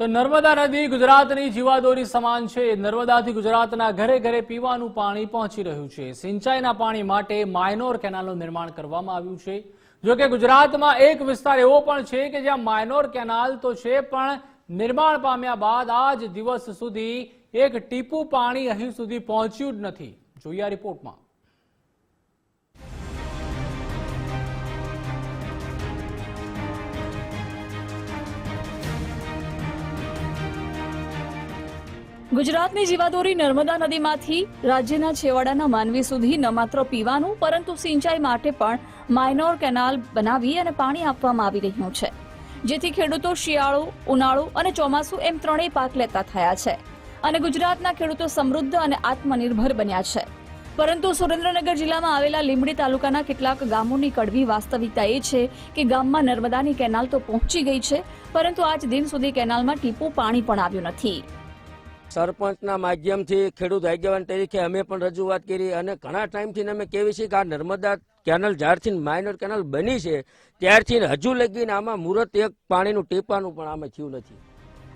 તો નર્મદા નદી ગુજરાતની જીવાદોરી સમાન છે. નર્મદાથી ગુજરાતના ઘરે ઘરે પીવાનું પાણી પહોંચી રહ્યું છે. સિંચાઈના પાણી માટે માઇનોર કેનાલનું નિર્માણ કરવામાં આવ્યું છે. જો કે ગુજરાતમાં એક વિસ્તાર એવો પણ છે કે જ્યાં માઇનોર કેનાલ તો છે, પણ નિર્માણ પામ્યા બાદ આજ દિવસ સુધી એક ટીપું પાણી અહીં સુધી પહોંચ્યું જ નથી. જોઈએ રિપોર્ટમાં. ગુજરાતની જીવાદોરી નર્મદા નદીમાંથી રાજ્યના છેવાડાના માનવી સુધી ન માત્ર પીવાનું, પરંતુ સિંચાઈ માટે પણ માઇનોર કેનાલ બનાવી અને પાણી આપવામાં આવી રહ્યું છે. જેથી ખેડૂતો શિયાળો, ઉનાળો અને ચોમાસું એમ ત્રણેય પાક લેતા થયા છે અને ગુજરાતના ખેડૂતો સમૃદ્ધ અને આત્મનિર્ભર બન્યા છે. પરંતુ સુરેન્દ્રનગર જિલ્લામાં આવેલા લીંબડી તાલુકાના કેટલાક ગામોની કડવી વાસ્તવિકતા એ છે કે ગામમાં નર્મદાની કેનાલ તો પહોંચી ગઈ છે, પરંતુ આજ દિન સુધી કેનાલમાં ટીપું પાણી પણ આવ્યું નથી. સરપંચના માધ્યમથી ખેડૂત આગેવાન તરીકે અમે પણ રજૂઆત કરી અને ઘણા ટાઈમથી અમે કહેવી છીએ કે આ નર્મદા કેનલ જ્યારથી માઇનર કેનલ બની છે, ત્યારથી હજુ લગીને આમાં મુહૂર્ત એક પાણીનું ટેપાનું પણ આમાં થયું નથી.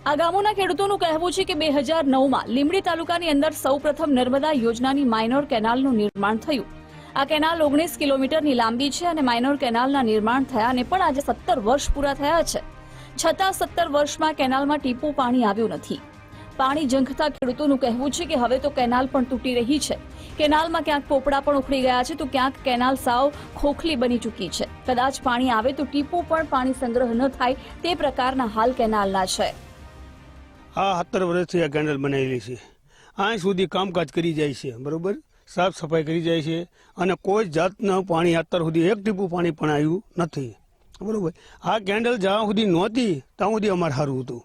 આ ગામોના ખેડૂતોનું કહેવું છે કે બે હજાર નવમાં લીમડી તાલુકાની અંદર સૌપ્રથમ નર્મદા યોજનાની માઇનોર કેનાલનું નિર્માણ થયું. આ કેનાલ ઓગણીસ કિલોમીટરની લાંબી છે અને માઇનોર કેનાલના નિર્માણ થયાને પણ આજે સત્તર વર્ષ પૂરા થયા છે. છતાં સત્તર વર્ષમાં કેનાલમાં ટીપું પાણી આવ્યું નથી. પાણી ઝંખતા ખેડૂતોનું કહેવું છે કે હવે તો કેનાલ પણ તૂટી રહી છે. કેનાલમાં ક્યાંક પોપડા પણ ઉખડી ગયા છે તો ક્યાંક કેનાલ સાવ ખોખલી બની ચૂકી છે. કદાચ પાણી આવે તો ટીપું પણ પાણી સંગ્રહ ન થાય તે પ્રકારના હાલ કેનાલના છે. આ સત્તર વર્ષથી આ કેન્ડલ બનાવેલી છે. અહીં સુધી કામકાજ કરી જાય છે, બરોબર? સાફ સફાઈ કરી જાય છે અને કોઈ જાતનું પાણી અત્યાર સુધી એક ટીપું પાણી પણ આવ્યું નથી. બરોબર? આ કેન્ડલ જ્યાં સુધી નહોતી, ત્યાં સુધી અમારે સારું હતું.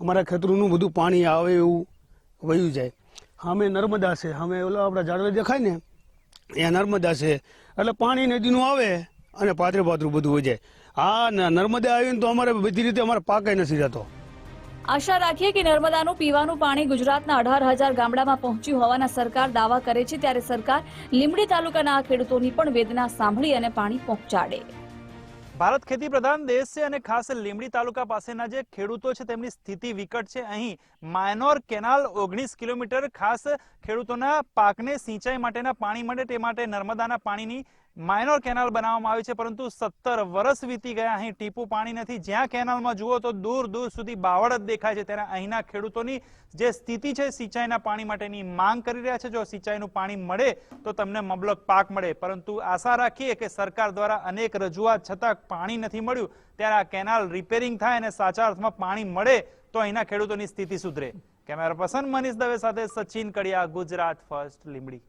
અમારા ખેતરોનું બધું પાણી આવે એવું વયું જાય. સામે નર્મદા છે સામે ઓલા આપણા ઝાડવા દેખાય ને એ નર્મદા છે. એટલે પાણી નદીનું આવે અને પાત્રે પાત્રું બધું હોય જાય. હા નર્મદા આવીને તો અમારે બધી રીતે અમારે પાકે નથી જતો. આશા રાખીએ કે નર્મદાનું પીવાનું પાણી ગુજરાતના અઢાર હજાર ગામડામાં પહોંચ્યું હોવાના સરકાર દાવા કરે છે, ત્યારે સરકાર લીંબડી તાલુકાના ખેડૂતોની પણ વેદના સાંભળી અને પાણી પહોંચાડે. ભારત ખેતી પ્રધાન દેશ છે અને ખાસ લીમડી તાલુકા પાસેના જે ખેડૂતો છે, તેમની સ્થિતિ વિકટ છે. અહીં માયનોર કેનાલ ઓગણીસ કિલોમીટર ખાસ ખેડૂતોના પાકને સિંચાઈ માટેના પાણી મળે, તે માટે નર્મદાના પાણીની માયનોર કેનાલ બનાવવામાં આવી છે, પરંતુ સત્તર વર્ષ વીતી ગયા, અહીં ટીપું પાણી નથી. જ્યાં કેનાલમાં જુઓ તો દૂર દૂર સુધી બાવળ જ દેખાય છે. ત્યારે અહીંના ખેડૂતોની જે સ્થિતિ છે, સિંચાઈના પાણી માટેની માંગ કરી રહ્યા છે. જો સિંચાઈનું પાણી મળે, તો તમને મબલક પાક મળે. પરંતુ આશા રાખીએ કે સરકાર દ્વારા અનેક રજૂઆત છતાં પાણી નથી મળ્યું. ત્યારે આ કેનાલ રિપેરિંગ થાય અને સાચા અર્થમાં પાણી મળે, તો અહીંના ખેડૂતોની સ્થિતિ સુધરે. કેમેરા પર્સન મનીષ દવે સાથે સચિન કડિયા, ગુજરાત ફર્સ્ટ, લીંબડી.